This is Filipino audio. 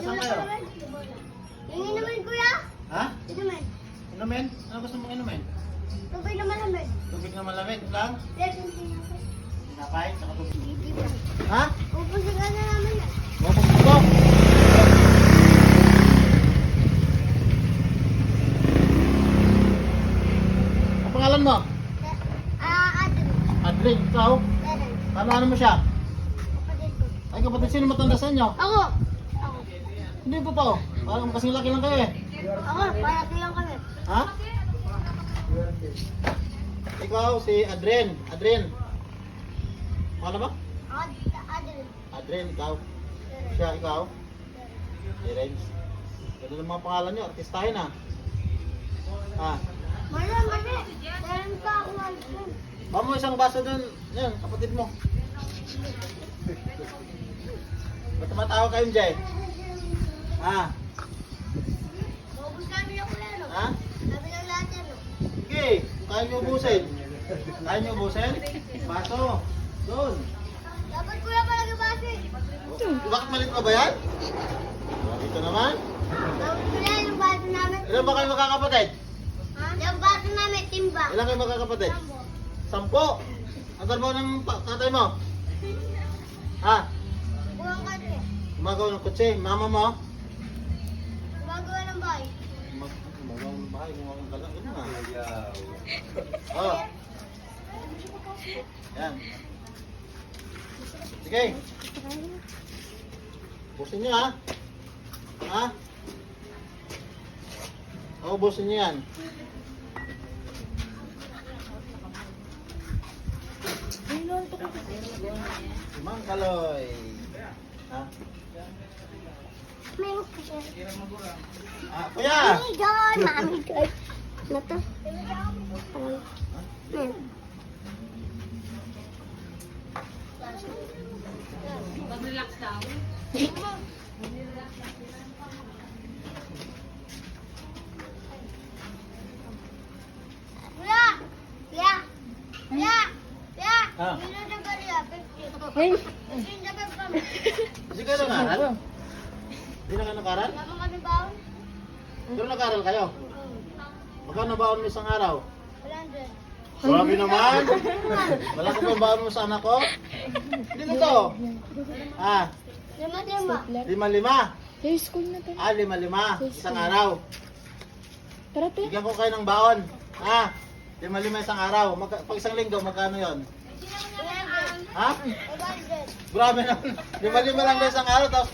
Nasaan kayo? Yung inumin, kuya. Ha? Inumin. Inumin? Ano gusto mong inumin? Tubig na malamig. Tubig na malamig lang? Yes. Tinapay? Saka tubig. Ha? Pupunta ka na namin yan. Mapupunto? Ang pangalan mo? Ah, Adri. Adrin, ikaw? Eren. Ano mo siya? Kapatid ko. Ay kapatid, sino matanda sa inyo? Ako. Hindi po oh. Parang kasing laki lang kayo eh. Ako, para silang kami. Ha? Ikaw si Adren. Adren. Ano ba? Ad Adri. Adren, ikaw. Siya, ikaw. Terence. Ganda ng mga pangalan nyo. Artistahin ah. Ah. Mali, mali. Meron pa ako alpin. Ba mo isang baso dun. Yan, kapatid mo. Ba't tumatawag kayong Jay? Ah. Maubos namin yung kuya, no? Ha? Sabi ng lahat yan? Sige, kaya nyo ubusin. Kaya nyo ubusin? Baso. Doon. Dapat kuya base. Bakit malit pa ba yan? Ah, Dito naman. Dapat kuya yung baso namin. Ilan ba kayo magkakapatid? Ha? Yung baso namin, timba. Ilan kayo magkakapatid? Sambo. Sampo. Ang trabaho ng tatay mo? Ha? Gumagawa ng kutsi. Mama mo? Bahay. Mag gumagawa ng bahay. Gumagawa ng kalang. Ano nga? Oh. Yan. Sige. Busin nyo ha. Ha? Oo, busin nyo yan. Mang Kaloy. Ha? Meron pa siya. Ah, kuya! Mami God! Mami God! Ano to? Meron. Kuya! Kuya! Kuya! Kuya! Ah. Yun ang nagari ah, 50. Ay, Yun ang nagari. Hindi kayo nag-aral? Hindi na kayo nag-aral? Wala kami baon? Pero nag-aral kayo? Magkano baon mo isang araw? Wala din. Grabe naman! Wala ko pa baon mo sa anak ko? Hindi totoo. Ah, Lima-lima. lima-lima. Hey, school na tayo. Ah, lima-lima. Isang araw. Tara, te. Bigyan ko kayo ng baon. Ah, lima-lima isang araw. Magka- pag isang linggo, magkano yon? Ha? Grabe naman. Lima-lima lang daw isang araw, tapos